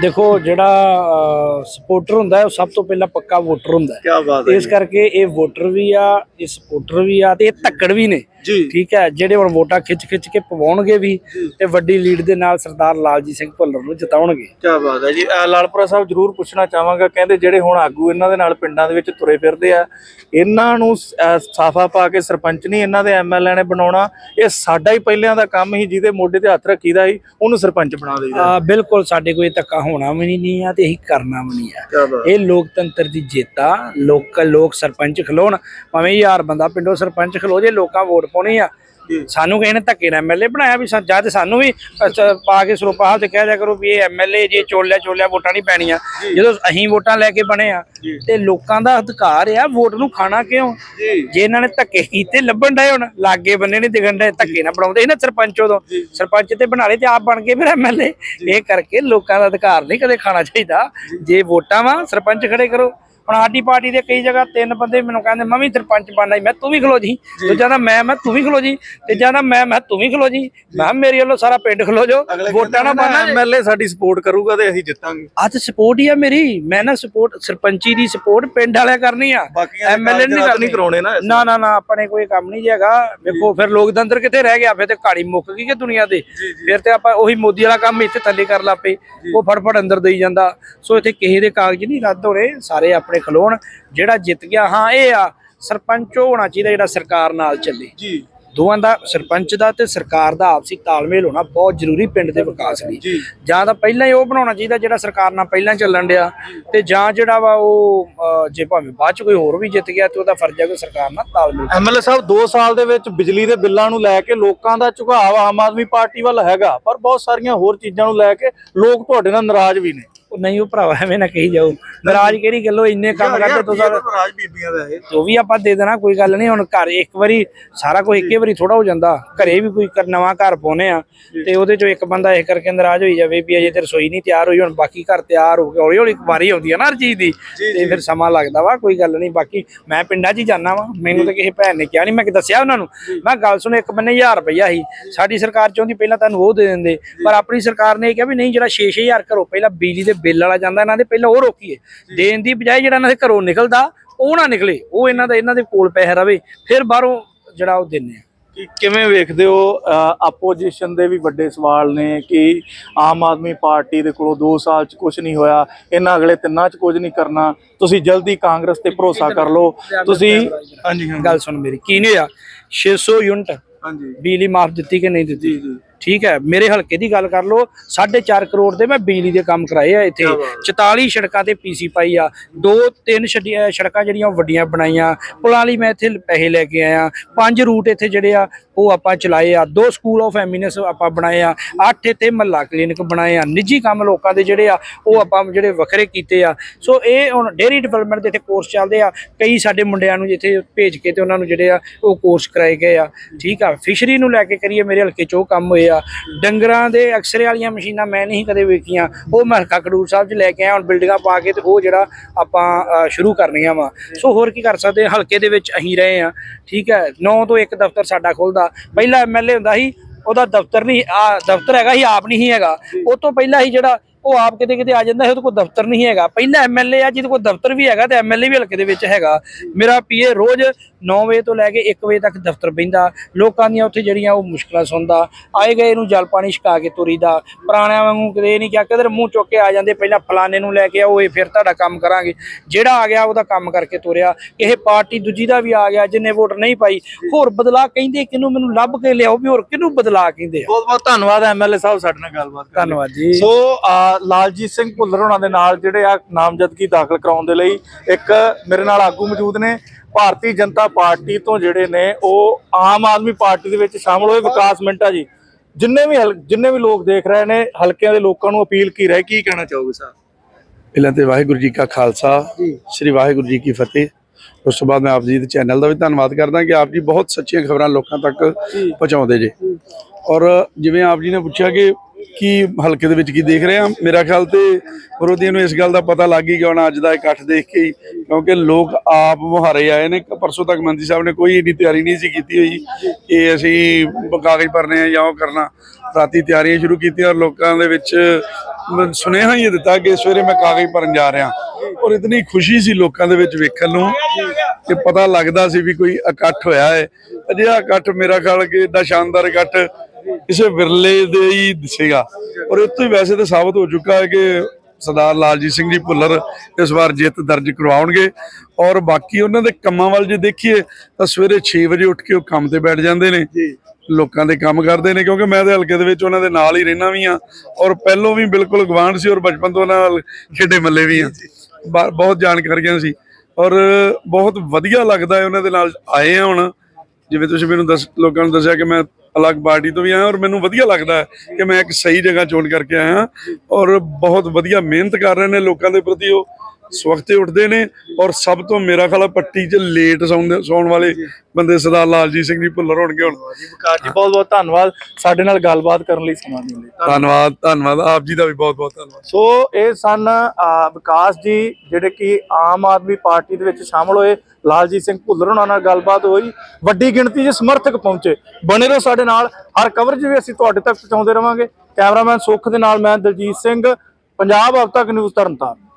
ਦੇਖੋ ਜਿਹੜਾ ਸਪੋਰਟਰ ਹੁੰਦਾ ਹੈ ਉਹ ਸਭ ਤੋਂ ਪਹਿਲਾਂ ਪੱਕਾ ਵੋਟਰ ਹੁੰਦਾ ਹੈ। ਕੀ ਬਾਤ ਇਸ ਕਰਕੇ ਇਹ ਵੋਟਰ ਵੀ ਆ ਇਹ ਸਪੋਰਟਰ ਵੀ ਆ ਤੇ ਇਹ ਧੱਕੜ ਵੀ ਨੇ। ਜੀ। ਠੀਕ ਹੈ ਜਿਹੜੇ ਹੁਣ ਵੋਟਾਂ ਖਿੱਚ ਖਿੱਚ ਕੇ ਪਵਾਉਣਗੇ ਵੀ ਤੇ ਵੱਡੀ ਲੀਡ ਦੇ ਨਾਲ ਸਰਦਾਰ ਲਾਲਜੀਤ ਸਿੰਘ ਭੁੱਲਰ ਨੂੰ ਜਿਤਾਉਣਗੇ। ਕੀ ਬਾਤ ਹੈ ਜੀ। ਲਾਲਪੁਰਾ ਸਾਹਿਬ ਜਰੂਰ ਪੁੱਛਣਾ ਚਾਹਾਂਗਾ ਕਹਿੰਦੇ ਜਿਹੜੇ ਹੁਣ ਆਗੂ ਇਹਨਾਂ ਦੇ ਨਾਲ ਪਿੰਡਾਂ ਦੇ ਵਿੱਚ ਤੁਰੇ ਫਿਰਦੇ ਆ ਇਹਨਾਂ ਨੂੰ ਸਾਫਾ ਪਾ ਕੇ ਸਰਪੰਚ ਨਹੀਂ ਇਹਨਾਂ ਦੇ ਐਮਐਲਏ ਨੇ ਬਣਾਉਣਾ ਇਹ ਸਾਡਾ ਹੀ ਪਹਿਲਿਆਂ ਦਾ ਕੰਮ ਹੀ ਜਿਹਦੇ ਮੋਢੇ ਤੇ ਹੱਥ ਰੱਖੀਦਾ ਸੀ ਉਹਨੂੰ ਸਰਪੰਚ ਬਣਾ ਦੇਈਦਾ। ਬਿਲਕੁਲ ਸਾਡੇ ਕੋਈ ਧੱਕਾ ਹੋਣਾ ਵੀ ਨਹੀਂ ਆ ਤੇ ਇਹੀ ਕਰਨਾ ਵੀ ਨਹੀਂ ਆ। ਇਹ ਲੋਕਤੰਤਰ ਦੀ ਜਿੱਤ ਲੋਕ ਲੋਕ ਸਰਪੰਚ ਖਲੋਣ। ਭਾਵੇਂ ਯਾਰ ਬੰਦਾ ਪਿੰਡੋਂ ਸਰਪੰਚ ਖਲੋ ਜੇ ਲੋਕਾਂ ਵੋਟ ਪਾਉਣੀ ਆ। ਸਾਨੂੰ ਕਿਸੇ ਨੇ ਧੱਕੇ ਨਾਲ ਐਮਐਲਏ ਬਣਾਇਆ ਵੀ ਜਦ ਸਾਨੂੰ ਵੀ ਪਾ ਕੇ ਸਰੋਪਾ ਹਾਲ ਤੇ ਕਹਿ ਦਿਆ ਕਰੋ ਵੀ ਇਹ ਐਮਐਲਏ ਜੇ ਚੋਲਿਆ ਚੋਲਿਆ ਵੋਟਾਂ ਨਹੀਂ ਪੈਣੀਆਂ। ਜਦੋਂ ਅਸੀਂ ਵੋਟਾਂ ਲੈ ਕੇ ਬਣੇ ਆ। ਤੇ ਲੋਕਾਂ ਦਾ ਅਧਿਕਾਰ ਆ ਵੋਟ ਨੂੰ ਖਾਣਾ ਕਿਉਂ? ਜੀ। ਇਹਨਾਂ ਨੇ ਧੱਕੇ ਕੀਤੇ ਲੱਭਣ ਡਏ ਹੁਣ ਲਾਗੇ ਬੰਨੇ ਨਹੀਂ ਦਿਖਣ ਡਏ ਧੱਕੇ ਨਾ ਬਣਾਉਂਦੇ। ਸੀ ਨਾ ਸਰਪੰਚ ਉਦੋਂ ਸਰਪੰਚ ਤੇ ਬਣਾ ਲਏ ਤੇ ਆਪ ਬਣ ਕੇ ਫਿਰ ਐਮਐਲਏ ਇਹ ਕਰਕੇ ਲੋਕਾਂ ਦਾ ਅਧਿਕਾਰ ਨਹੀਂ ਕਦੇ ਖਾਣਾ ਚਾਹੀਦਾ। ਜੇ ਵੋਟਾਂ ਵਾ ਸਰਪੰਚ ਖੜੇ ਕਰੋ। ਹੁਣ ਸਾਡੀ ਪਾਰਟੀ ਦੇ ਕਈ ਜਗ੍ਹਾ ਤਿੰਨ ਬੰਦੇ ਮੈਨੂੰ ਕਹਿੰਦੇ ਮੈਂ ਵੀ ਸਰਪੰਚ ਬਣਨਾ ਮੈਂ ਤੂੰ ਵੀ ਖਲੋ ਜੀ। ਦੂਜਾ ਦਾ ਮੈਂ ਮੈਂ ਤੂੰ ਵੀ ਖਲੋ ਜੀ। ਤੀਜਾ ਦਾ ਮੈਂ ਮੈਂ ਤੂੰ ਵੀ ਖਲੋ ਜੀ। ਮੈਂ ਮੇਰੇ ਵੱਲੋਂ ਸਾਰਾ ਪਿੰਡ ਖਲੋ ਜੋ ਵੋਟਾਂ ਨਾ ਪਾਣਾ ਐਮਐਲਏ ਸਾਡੀ ਸਪੋਰਟ ਕਰੂਗਾ ਤੇ ਅਸੀਂ ਜਿੱਤਾਂਗੇ। ਤੇ ਸਪੋਰਟ ਹੀ ਆ ਮੇਰੀ। ਮੈਂ ਨਾ ਸਪੋਰਟ ਸਰਪੰਚੀ ਦੀ ਸਪੋਰਟ ਪਿੰਡ ਵਾਲਿਆਂ ਕਰਨੀ ਆ। ਦੇ ਐਮਐਲਏ ਨਹੀਂ ਕਰਨੀ। ਕਰਾਉਣੇ ਨਾ ਨਾ ਨਾ ਨਾ ਆਪਣੇ ਕੋਈ ਕੰਮ ਨਹੀਂ ਹੈਗਾ। ਵੇਖੋ ਫਿਰ ਲੋਕਤੰਤਰ ਕਿੱਥੇ ਰਹਿ ਗਿਆ? ਫਿਰ ਤੇ ਕਹਾਣੀ ਮੁੱਕ ਗਈ ਕਿ ਦੁਨੀਆ ਤੇ। ਫਿਰ ਤੇ ਆਪਾਂ ਉਹੀ ਮੋਦੀ ਵਾਲਾ ਕੰਮ ਇੱਥੇ ਥੱਲੇ ਕਰ ਲਾਪੇ ਉਹ ਫੜਫੜ ਅੰਦਰ ਦੇਈ ਜਾਂਦਾ। ਸੋ ਇੱਥੇ ਕਿਸੇ ਦੇ ਕਾਗਜ਼ ਨਹੀਂ ਰੱਦ ਹੋਣੇ। ਸਾਰੇ ਆਪਣੇ ਖਲੋਣ ਜਿਹੜਾ ਜਿੱਤ ਗਿਆ ਹਾਂ ਇਹ ਆ ਸਰਪੰਚ ਉਹ ਹੋਣਾ ਚਾਹੀਦਾ ਜਿਹੜਾ ਸਰਕਾਰ ਨਾਲ ਚੱਲੇ। ਜੀ। ਦੋਵਾਂ ਦਾ ਸਰਪੰਚ ਦਾ ਤੇ ਸਰਕਾਰ ਦਾ ਆਪਸੀ ਤਾਲਮੇਲ ਹੋਣਾ ਬਹੁਤ ਜ਼ਰੂਰੀ ਪਿੰਡ ਦੇ ਵਿਕਾਸ ਲਈ। ਜੀ। ਤਾਂ ਪਹਿਲਾਂ ਹੀ ਉਹ ਬਣਾਉਣਾ ਚਾਹੀਦਾ ਜਿਹੜਾ ਸਰਕਾਰ ਨਾਲ ਪਹਿਲਾਂ ਚੱਲਣ ਡਿਆ ਤੇ ਜਾਂ ਜਿਹੜਾ ਵਾ ਉਹ ਜੇ ਭਾਵੇਂ ਬਾਅਦ ਚ ਕੋਈ ਹੋਰ ਵੀ ਜਿੱਤ ਗਿਆ ਤੇ ਉਹਦਾ ਫਰਜ਼ ਹੈ ਕਿ ਸਰਕਾਰ ਨਾਲ ਤਾਲਮੇਲ ਐਮਐਲਏ ਸਾਹਿਬ 2 ਸਾਲ ਦੇ ਵਿੱਚ ਬਿਜਲੀ ਦੇ ਬਿੱਲਾਂ ਨੂੰ ਲੈ ਕੇ ਲੋਕਾਂ ਦਾ ਝੁਕਾਅ ਆਮ ਆਦਮੀ ਪਾਰਟੀ ਵੱਲ ਹੈਗਾ ਪਰ ਬਹੁਤ ਸਾਰੀਆਂ ਹੋਰ ਚੀਜ਼ਾਂ ਨੂੰ ਲੈ ਕੇ ਲੋਕ ਤੁਹਾਡੇ ਨਾਲ ਨਾਰਾਜ਼ ਵੀ ਨੇ। ਉਹ ਨਹੀਂ ਉਹ ਭਰਾਵਾ ਐਵੇਂ ਨਾ ਕਹੀ ਜਾਓ ਨਾਰਾਜ਼ ਕਿਹੜੀ ਗੱਲੋਂ ਇੰਨੇ ਕੰਮ ਕਰਦੇ ਤੁਸੀਂ ਨਾਰਾਜ਼ ਬੀਬੀਆਂ ਦਾ ਇਹ। ਉਹ ਵੀ ਆਪਾਂ ਦੇ ਦੇਣਾ ਕੋਈ ਗੱਲ ਨਹੀਂ ਹੁਣ ਘਰ ਇੱਕ ਵਾਰੀ ਸਾਰਾ ਕੁਝ ਇੱਕੇ ਵਾਰੀ ਥੋੜਾ ਹੋ ਜਾਂਦਾ। ਘਰੇ ਵੀ ਕੋਈ ਕਰ- ਨਵਾਂ ਘਰ ਪਾਉਨੇ ਆ ਤੇ ਉਹਦੇ ਚੋਂ ਇੱਕ ਬੰਦਾ ਇਹ ਕਰਕੇ ਨਾਰਾਜ਼ ਹੋਈ ਜਾਵੇ ਵੀ ਅਜੇ ਤੇ ਰਸੋਈ ਨਹੀਂ ਤਿਆਰ ਹੋਈ ਹੁਣ ਬਾਕੀ ਘਰ ਤਿਆਰ ਹੋ ਗਿਆ ਹੌਲੀ ਹੌਲੀ ਵਾਰੀ ਆਉਂਦੀ ਆ ਨਾ ਹਰ ਚੀਜ਼ ਦੀ ਤੇ ਫਿਰ ਸਮਾਂ ਲੱਗਦਾ ਵਾ ਕੋਈ ਗੱਲ ਨਹੀਂ ਬਾਕੀ ਮੈਂ ਪਿੰਡਾਂ 'ਚ ਹੀ ਜਾਣਾ ਵਾ। ਮੈਨੂੰ ਤਾਂ ਕਿਸੇ ਭੈਣ ਨੇ ਕਿਹਾ ਨਹੀਂ ਮੈਂ ਕਿ ਦੱਸਿਆ ਉਹਨਾਂ ਨੂੰ। ਮੈਂ ਗੱਲ ਸੁਣ ਇੱਕ ਬੰਨੇ 1000 ਰੁਪਈਆ ਸੀ। ਸਾਡੀ ਸਰਕਾਰ ਚਾਹੁੰਦੀ ਪਹਿਲਾਂ ਤੁਹਾਨੂੰ ਉਹ ਦੇ ਦਿੰਦੇ ਪਰ ਆਪਣੀ ਸਰਕਾਰ ਨੇ ਇਹ ਕਿਹਾ ਵੀ ਨਹੀਂ ਜਿਹੜਾ 6-6000 ਘਰੋਂ ਪਹਿਲਾਂ ਬਿਜਲੀ ਦੇ ਬਿੱਲ ਵਾਲਾ ਜਾਂਦਾ ਇਹਨਾਂ ਦੇ ਪਹਿਲਾਂ ਉਹ ਰੋਕੀਏ। ਦੇਣ ਦੀ ਬਜਾਏ ਜਿਹੜਾ ਇਹਨਾਂ ਦੇ ਘਰੋਂ ਨਿਕਲਦਾ ਉਹ ਨਾ ਨਿਕਲੇ। ਉਹ ਇਹਨਾਂ ਦਾ ਇਹਨਾਂ ਦੇ ਕੋਲ ਪੈਸੇ ਰਵੇ ਫਿਰ ਬਾਹਰੋਂ ਜਿਹੜਾ ਉਹ ਦਿੰਨੇ ਆ। ਕਿ ਕਿਵੇਂ ਵੇਖਦੇ ਹੋ ਆਪੋਜੀਸ਼ਨ ਦੇ ਵੀ ਵੱਡੇ ਸਵਾਲ ਨੇ ਕਿ ਆਮ ਆਦਮੀ ਪਾਰਟੀ ਦੇ ਕੋਲੋਂ 2 ਸਾਲ ਚ ਕੁਝ ਨਹੀਂ ਹੋਇਆ ਇਹਨਾਂ ਅਗਲੇ ਤਿੰਨਾਂ ਚ ਕੁਝ ਨਹੀਂ ਕਰਨਾ। ਤੁਸੀਂ ਜਲਦੀ ਕਾਂਗਰਸ ਤੇ ਭਰੋਸਾ ਕਰ ਲਓ। ਤੁਸੀਂ ਹਾਂਜੀ ਗੱਲ ਸੁਣ ਮੇਰੀ ਕੀ ਨਹੀਂ ਹੋਇਆ? 600 ਯੂਨਿਟ ਹਾਂਜੀ। ਬਿਜਲੀ ਮਾਫ ਦਿੱਤੀ ਕਿ ਨਹੀਂ ਦਿੱਤੀ? ਜੀ ਜੀ। ਠੀਕ ਹੈ ਮੇਰੇ ਹਲਕੇ ਦੀ ਗੱਲ ਕਰ ਲਓ 4.5 ਕਰੋੜ ਦੇ ਮੈਂ ਬਿਜਲੀ ਦੇ ਕੰਮ ਕਰਾਏ ਆ ਇੱਥੇ। 44 ਸੜਕਾਂ ਤੇ ਪੀਸੀ ਪਾਈ ਆ ਦੋ ਤਿੰਨ ਸੜਕਾਂ ਜਿਹੜੀਆਂ ਵੱਡੀਆਂ ਬਣਾਈਆਂ ਪੁਲਾਂ ਲਈ ਮੈਂ ਇੱਥੇ ਪੈਸੇ ਲੈ ਕੇ ਆਇਆ ਪੰਜ ਰੂਟ ਇੱਥੇ ਜਿਹੜੇ ਆ ਉਹ ਆਪਾਂ ਚਲਾਏ ਆ ਦੋ ਸਕੂਲ ਆਫ ਐਮਿਨੈਂਸ ਆਪਾਂ ਬਣਾਏ ਆ ਅੱਠ ਇੱਥੇ ਮਹੱਲਾ ਕਲੀਨਿਕ ਬਣਾਏ ਆ ਨਿੱਜੀ ਕੰਮ ਲੋਕਾਂ ਦੇ ਜਿਹੜੇ ਆ ਉਹ ਆਪਾਂ ਜਿਹੜੇ ਵੱਖਰੇ ਕੀਤੇ ਆ। ਸੋ ਇਹ ਹੁਣ ਡੇਰੀ ਡਿਵੈਲਪਮੈਂਟ ਦੇ ਇੱਥੇ ਕੋਰਸ ਚੱਲਦੇ ਆ ਕਈ ਸਾਡੇ ਮੁੰਡਿਆਂ ਨੂੰ ਜਿੱਥੇ ਭੇਜ ਕੇ ਤੇ ਉਹਨਾਂ ਨੂੰ ਜਿਹੜੇ ਆ ਉਹ ਕੋਰਸ ਕਰਾਏ ਗਏ ਆ। ਠੀਕ ਆ ਫਿਸ਼ਰੀ ਨੂੰ ਲੈ ਕੇ ਕਰੀਏ ਮੇਰੇ ਹਲਕੇ 'ਚ ਉਹ ਕੰਮ ਹੋਏ ਆ। ਡੰਗਰਾਂ ਦੇ ਐਕਸਰੇ ਵਾਲੀਆਂ ਮਸ਼ੀਨਾਂ ਮੈਂ ਨਹੀਂ ਕਦੇ ਵੇਖੀਆਂ। ਉਹ ਮੈਂ ਹਲਕਾ ਸਾਹਿਬ 'ਚ ਲੈ ਕੇ ਆਇਆ। ਹੁਣ ਬਿਲਡਿੰਗਾਂ ਪਾ ਕੇ ਤੇ ਉਹ ਜਿਹੜਾ ਆਪਾਂ ਸ਼ੁਰੂ ਕਰਨੀਆਂ ਵਾ। ਸੋ ਹੋਰ ਕੀ ਕਰ ਸਕਦੇ? ਹਲਕੇ ਦੇ ਵਿੱਚ ਅਸੀਂ ਰਹੇ ਆ। ਠੀਕ ਹੈ? 9 ਤੋਂ ਇੱਕ ਦਫ਼ਤਰ ਸਾਡਾ ਖੁੱਲਦਾ। ਪਹਿਲਾਂ ਐਮਐਲਏ ਹੁੰਦਾ ਸੀ। ਉਹਦਾ ਦਫ਼ਤਰ ਨਹੀਂ, ਆ, ਦਫ਼ਤਰ ਹੈਗਾ ਸੀ, ਆਪ ਨਹੀਂ ਹੈਗਾ। ਉਹ ਤੋਂ ਪਹਿਲਾਂ ਹੀ ਜਿਹੜਾ ਉਹ ਆਪ ਕਿਤੇ ਕਿਤੇ ਆ ਜਾਂਦਾ ਸੀ, ਉਹਦੇ ਕੋਲ ਦਫ਼ਤਰ ਨਹੀਂ ਹੈਗਾ। ਪਹਿਲਾਂ ਐਮਐਲਏ ਆ, ਜਿਹਦੇ ਕੋਲ ਦਫ਼ਤਰ ਵੀ ਹੈਗਾ ਤੇ ਐਮਐਲਏ ਵੀ ਹਲਕੇ ਦੇ ਵਿੱਚ ਹੈਗਾ। ਮੇਰਾ ਪੀਏ ਰੋਜ਼ 9 ਵਜੇ ਤੋਂ ਲੈ ਕੇ 1 ਵਜੇ ਤੱਕ ਦਫ਼ਤਰ ਬਹਿੰਦਾ ਲੋਕਾਂ ਦੀਆਂ ਉੱਥੇ ਜਿਹੜੀਆਂ ਉਹ ਮੁਸ਼ਕਲਾਂ ਸੁਣਦਾ ਆਏ ਗਏ ਨੂੰ ਜਲ ਪਾਣੀ ਛਕਾ ਕੇ ਤੁਰੀਦਾ ਪੁਰਾਣਿਆਂ ਵਾਂਗੂ ਕਦੇ ਨਹੀਂ ਕਿਹਾ ਕਿਧਰ ਮੂੰਹ ਚੁੱਕ ਕੇ ਆ ਜਾਂਦੇ ਪਹਿਲਾਂ ਫਲਾਣੇ ਨੂੰ ਲੈ ਕੇ ਆਓ ਇਹ ਫਿਰ ਤੁਹਾਡਾ ਕੰਮ ਕਰਾਂਗੇ। ਜਿਹੜਾ ਆ ਗਿਆ ਉਹਦਾ ਕੰਮ ਕਰਕੇ ਤੁਰਿਆ। ਇਹ ਪਾਰਟੀ ਦੂਜੀ ਦਾ ਵੀ ਆ ਗਿਆ ਜਿੰਨੇ ਵੋਟ ਨਹੀਂ ਪਾਈ ਹੋਰ ਬਦਲਾ ਕਹਿੰਦੇ ਕਿਹਨੂੰ ਮੈਨੂੰ ਲੱਭ ਕੇ ਲਿਆਓ ਵੀ ਹੋਰ ਕਿਹਨੂੰ ਬਦਲਾ ਕਹਿੰਦੇ ਬਹੁਤ ਬਹੁਤ ਧੰਨਵਾਦ ਐਮਐਲਏ ਸਾਹਿਬ ਸਾਡੇ ਨਾਲ ਗੱਲਬਾਤ। ਧੰਨਵਾਦ ਜੀ। ਸੋ ਆ, ਲਾਲਜੀਤ ਸਿੰਘ ਭੁੱਲਰ ਹੋਣਾ ਦੇ ਨਾਲ ਜਿਹੜੇ ਆ ਨਾਮਜ਼ਦਗੀ ਦਾਖਲ ਕਰਾਉਣ ਦੇ ਲਈ ਇੱਕ ਮੇਰੇ ਨਾਲ ਆਗੂ ਮੌਜੂਦ ਨੇ ਭਾਰਤੀ ਜਨਤਾ ਪਾਰਟੀ ਤੋਂ ਜਿਹੜੇ ਨੇ ਉਹ ਆਮ ਆਦਮੀ ਪਾਰਟੀ ਦੇ ਵਿੱਚ ਸ਼ਾਮਲ ਹੋਏ ਵਿਕਾਸ ਮਿੰਟਾ ਜੀ। ਜਿੰਨੇ ਵੀ ਜਿੰਨੇ ਵੀ ਲੋਕ ਦੇਖ ਰਹੇ ਨੇ ਹਲਕਿਆਂ ਦੇ ਲੋਕਾਂ ਨੂੰ ਅਪੀਲ ਕੀ ਰਹੇ ਕੀ ਕਹਿਣਾ ਚਾਹੋਗੇ ਸਾਹਿਬ ਪਹਿਲਾਂ ਤੇ ਵਾਹਿਗੁਰੂ ਜੀ ਕਾ ਖਾਲਸਾ ਸ੍ਰੀ ਵਾਹਿਗੁਰੂ ਜੀ ਕੀ ਫਤਿਹ। ਉਸ ਤੋਂ ਬਾਅਦ ਮੈਂ ਆਪ ਜੀ ਦੇ ਚੈਨਲ ਦਾ ਵੀ ਧੰਨਵਾਦ ਕਰਦਾ ਕਿ ਆਪ ਜੀ ਬਹੁਤ ਸੱਚੀਆਂ ਖਬਰਾਂ ਲੋਕਾਂ ਤੱਕ ਪਹੁੰਚਾਉਂਦੇ ਜੇ। ਔਰ ਜਿਵੇਂ ਆਪ ਜੀ ਨੇ ਪੁੱਛਿਆ ਕਿ ਕੀ ਹਲਕੇ ਦੇ ਵਿੱਚ ਕੀ ਦੇਖ ਰਹੇ ਆ? ਮੇਰਾ ਖਿਆਲ ਤੇ ਵਿਰੋਧੀਆਂ ਨੂੰ ਇਸ ਗੱਲ ਦਾ ਪਤਾ ਲੱਗ ਹੀ ਗਿਆ ਹੋਣਾ ਅੱਜ ਦਾ ਇਕੱਠ ਦੇਖ ਕੇ ਹੀ, ਕਿਉਂਕਿ ਲੋਕ ਆਪ ਮੁਹਾਰੇ ਆਏ ਨੇ। ਪਰਸੋਂ ਤੱਕ ਮੰਤਰੀ ਸਾਹਿਬ ਨੇ ਕੋਈ ਇੰਨੀ ਤਿਆਰੀ ਨਹੀਂ ਸੀ ਕੀਤੀ ਹੋਈ ਕਿ ਅਸੀਂ ਕਾਗਜ਼ ਭਰਨੇ ਆ ਜਾਂ ਉਹ ਕਰਨਾ। ਰਾਤੀ ਤਿਆਰੀਆਂ ਸ਼ੁਰੂ ਕੀਤੀਆਂ ਔਰ ਲੋਕਾਂ ਦੇ ਵਿੱਚ ਸੁਨੇਹਾ ਹੀ ਇਹ ਦਿੱਤਾ ਕਿ ਸਵੇਰੇ ਮੈਂ ਕਾਗਜ਼ ਭਰਨ ਜਾ ਰਿਹਾ। ਔਰ ਇਤਨੀ ਖੁਸ਼ੀ ਸੀ ਲੋਕਾਂ ਦੇ ਵਿੱਚ ਵੇਖਣ ਨੂੰ ਕਿ ਪਤਾ ਲੱਗਦਾ ਸੀ ਵੀ ਕੋਈ ਇਕੱਠ ਹੋਇਆ ਹੈ। ਅਜਿਹਾ ਇਕੱਠ ਮੇਰਾ ਖਿਆਲ ਕਿ ਏਡਾ ਸ਼ਾਨਦਾਰ ਇਕੱਠ ਕਿਸੇ ਵਿਰਲੇ ਦੇ ਹੀ ਦਿਸੇਗਾ ਔਰ ਇਹ ਤੋਂ ਹੀ ਵੈਸੇ ਤਾਂ ਸਾਬਤ ਹੋ ਚੁੱਕਾ ਹੈ ਕਿ ਸਰਦਾਰ ਲਾਲਜੀਤ ਸਿੰਘ ਜੀ ਭੁੱਲਰ ਇਸ ਵਾਰ ਜਿੱਤ ਦਰਜ ਕਰਵਾਉਣਗੇ। ਔਰ ਬਾਕੀ ਉਹਨਾਂ ਦੇ ਕੰਮਾਂ ਵੱਲ ਜੇ ਦੇਖੀਏ ਤਾਂ ਸਵੇਰੇ 6 ਵਜੇ ਉੱਠ ਕੇ ਉਹ ਕੰਮ ਤੇ ਬੈਠ ਜਾਂਦੇ ਨੇ। ਲੋਕਾਂ ਦੇ ਕੰਮ ਕਰਦੇ ਨੇ ਕਿਉਂਕਿ ਮੈਂ ਤੇ ਹਲਕੇ ਦੇ ਵਿੱਚ ਉਹਨਾਂ ਦੇ ਨਾਲ ਹੀ ਰਹਿਣਾ ਵੀ ਆ ਔਰ ਪਹਿਲੋਂ ਵੀ ਬਿਲਕੁਲ ਗਵਾਂਢ ਸੀ ਔਰ ਬਚਪਨ ਤੋਂ ਨਾਲ ਖੇਡੇ ਮੱਲੇ ਵੀ ਆ ਬਹੁਤ ਜਾਣਕਾਰੀਆਂ ਸੀ। ਔਰ ਬਹੁਤ ਵਧੀਆ ਲੱਗਦਾ ਹੈ ਉਹਨਾਂ ਦੇ ਨਾਲ ਆਏ ਆ ਹੁਣ। ਜਿਵੇਂ ਤੁਸੀਂ ਮੈਨੂੰ ਦੱਸ ਲੋਕਾਂ ਨੂੰ ਦੱਸਿਆ ਕਿ ਮੈਂ ਅਲੱਗ ਪਾਰਟੀ ਤੋਂ ਵੀ ਆਇਆ ਔਰ ਮੈਨੂੰ ਵਧੀਆ ਲੱਗਦਾ ਕਿ ਮੈਂ ਇੱਕ ਸਹੀ ਜਗ੍ਹਾ ਚੋਣ ਕਰਕੇ ਆਇਆ ਔਰ ਬਹੁਤ ਵਧੀਆ ਮਿਹਨਤ ਕਰ ਰਹੇ ਨੇ ਲੋਕਾਂ ਦੇ ਪ੍ਰਤੀ ਉਹ। ਸਵਖਤੇ ਉੱਠਦੇ ਨੇ ਔਰ ਸਭ ਤੋਂ ਮੇਰਾ ਖਿਆਲ ਪੱਟੀ 'ਚ ਲੇਟ ਸੌਣ ਸੌਣ ਵਾਲੇ ਬੰਦੇ ਸਰਦਾਰ ਲਾਲਜੀਤ ਸਿੰਘ ਜੀ ਭੁੱਲਰ ਹੋਣਗੇ ਹੁਣ। ਵਿਕਾਸ ਜੀ ਬਹੁਤ ਬਹੁਤ ਧੰਨਵਾਦ ਸਾਡੇ ਨਾਲ ਗੱਲਬਾਤ ਕਰਨ ਲਈ ਸਮਾਂ ਦੇਣ ਲਈ। ਧੰਨਵਾਦ ਧੰਨਵਾਦ। ਆਪ ਜੀ ਦਾ ਵੀ ਬਹੁਤ ਬਹੁਤ ਧੰਨਵਾਦ। ਸੋ ਇਹ ਸਨ ਵਿਕਾਸ ਜੀ ਜਿਹੜੇ ਕਿ ਆਮ ਆਦਮੀ ਪਾਰਟੀ ਦੇ ਵਿੱਚ ਸ਼ਾਮਲ ਹੋਏ। ਲਾਲਜੀਤ ਸਿੰਘ ਭੁੱਲਰ ਉਹਨਾਂ ਨਾਲ ਗੱਲਬਾਤ ਹੋਈ। ਵੱਡੀ ਗਿਣਤੀ 'ਚ ਸਮਰਥਕ ਪਹੁੰਚੇ। ਬਣੇ ਰਹੋ ਸਾਡੇ ਨਾਲ। ਹਰ ਕਵਰੇਜ ਵੀ ਅਸੀਂ ਤੁਹਾਡੇ ਤੱਕ ਪਹੁੰਚਾਉਂਦੇ ਰਵਾਂਗੇ। ਕੈਮਰਾਮੈਨ ਸੁੱਖ ਦੇ ਨਾਲ ਮੈਂ ਦਲਜੀਤ ਸਿੰਘ। ਪੰਜਾਬ ਅਬ ਤੱਕ ਨਿਊਜ਼ ਤਰਨਤਾਰਨ।